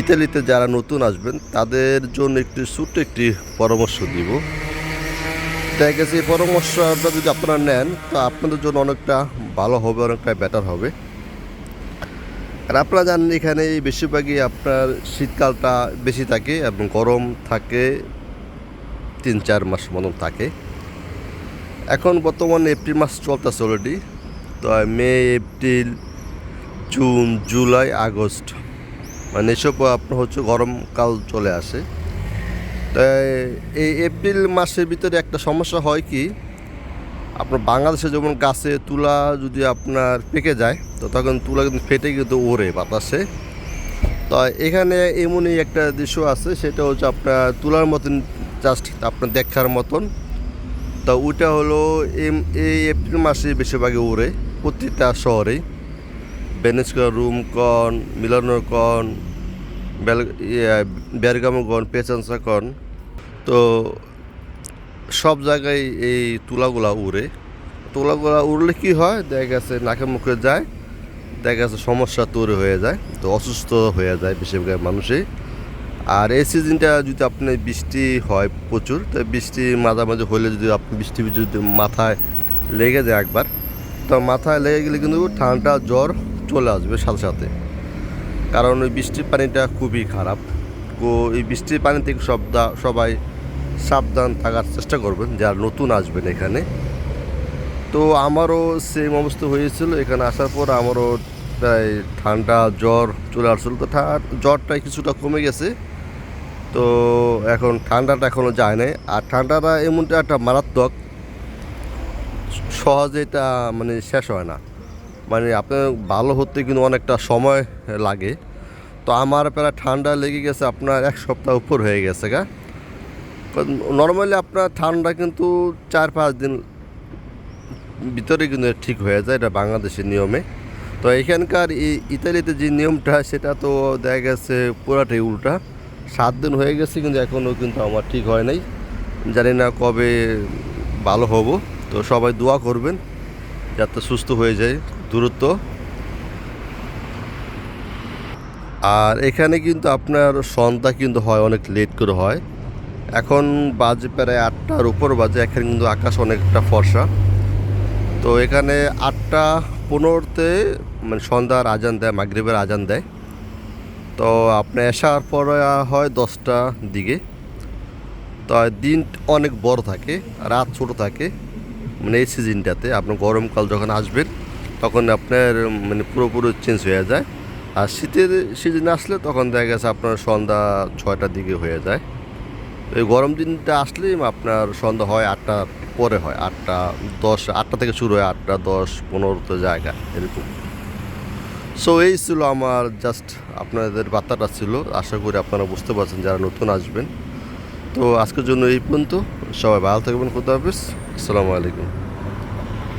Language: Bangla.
ইতালিতে যারা নতুন আসবেন, তাদের জন্য একটি ছোট্ট একটি পরামর্শ দিব। দেখা গেছে এই পরামর্শটা যদি আপনারা নেন, তো আপনাদের জন্য অনেকটা ভালো হবে, অনেকটা বেটার হবে। আর আপনারা জানেন, এখানে বেশিরভাগই আপনার শীতকালটা বেশি থাকে এবং গরম থাকে, তিন চার মাস মতন থাকে। এখন বর্তমানে এপ্রিল মাস চলতেছে অলরেডি তো May, April, June, July, August. মানে এসব আপনার হচ্ছে গরমকাল চলে আসে। তাই এই এপ্রিল মাসের ভিতরে একটা সমস্যা হয় কি, আপনার বাংলাদেশে যেমন গাছে তুলা যদি আপনার পেকে যায়, তো তখন তুলা কিন্তু ফেটে কিন্তু ওড়ে বাতাসে। তো এখানে এমনই একটা দৃশ্য আছে, সেটা হচ্ছে আপনার তুলার মতন জাস্ট আপনার দেখার মতন। তো ওইটা হলো এই এপ্রিল মাসে বেশিরভাগই ওড়ে প্রত্যেকটা শহরেই। বেনেস্কা রুম কন, মিলানোর কন কন, পেচান্সা কন। তো সব জায়গায় এই তুলাগুলা উড়ে। তুলাগুলা উড়লে কি হয়? দেখা গেছে নাকে মুখে যায়, দেখা গেছে সমস্যা তৈরি হয়ে যায়, তো অসুস্থ হয়ে যায় বেশিরভাগ মানুষই। আর এই সিজনটা যদি আপনি বৃষ্টি হয় প্রচুর, তো বৃষ্টি মাঝামাঝি হলে যদি আপনি বৃষ্টি যদি মাথায় লেগে যায় একবার, তো মাথায় লেগে গেলে কিন্তু ঠান্ডা, জ্বর চলে আসবে সাথে সাথে। কারণ ওই বৃষ্টির পানিটা খুবই খারাপ। তো এই বৃষ্টির পানি থেকে সব সবাই সাবধান থাকার চেষ্টা করবেন, যারা নতুন আসবেন এখানে। তো আমারও সেম অবস্থা হয়েছিল। এখানে আসার পর আমারও প্রায় ঠান্ডা জ্বর চলে আসছিল। তো জ্বরটা কিছুটা কমে গেছে। তো এখন ঠান্ডাটা এখনও যায় নাই। আর ঠান্ডাটা এমনটা একটা মারাত্মক, সহজে এটা মানে শেষ হয় না। মানে আপনার ভালো হতে কিন্তু অনেকটা সময় লাগে। তো আমার প্রায় ঠান্ডা লেগে গেছে, আপনার এক সপ্তাহ উপর হয়ে গেছে, গা। নর্মালি আপনার ঠান্ডা কিন্তু চার পাঁচ দিন ভিতরে কিন্তু ঠিক হয়ে যায়, এটা বাংলাদেশের নিয়মে। তো এখানকার ইতালিতে যে নিয়মটা, সেটা তো দেখা গেছে পুরাটাই উল্টা। সাত দিন হয়ে গেছে কিন্তু এখনও কিন্তু আমার ঠিক হয় নাই। জানি না কবে ভালো হব, তো সবাই দোয়া করবেন, যাতে সুস্থ হয়ে যায়। দূরত্ব। আর এখানে কিন্তু আপনার সন্ধ্যা কিন্তু হয়, অনেক লেট করে হয়। এখন বাজে প্রায় আটটার উপর বাজে, এখানে কিন্তু আকাশ অনেকটা ফর্সা। তো এখানে আটটা পনেরোতে মানে সন্ধ্যার আজান দেয়, মাগরিবের আজান দেয়। তো আপনি আসার পর হয় দশটা দিকে। তো দিন অনেক বড় থাকে, রাত ছোট থাকে। মানে এই সিজনটাতে আপনার গরমকাল যখন আসবেন তখন আপনার মানে পুরোপুরি চেঞ্জ হয়ে যায়। আর শীতের সিজন আসলে তখন দেখা গেছে আপনার সন্ধ্যা ছয়টার দিকে হয়ে যায়। এই গরম দিনটা আসলেই আপনার সন্ধ্যা হয় আটটা পরে হয়, আটটা দশ, আটটা থেকে শুরু হয় আটটা দশ পনেরোতে জায়গা এরকম। সো এই ছিল আমার জাস্ট আপনাদের বার্তাটা ছিল। আশা করি আপনারা বুঝতে পারছেন যারা নতুন আসবেন। তো আজকের জন্য এই পর্যন্ত। সবাই ভালো থাকবেন, খুদা হাফিজ। আসসালামু আলাইকুম।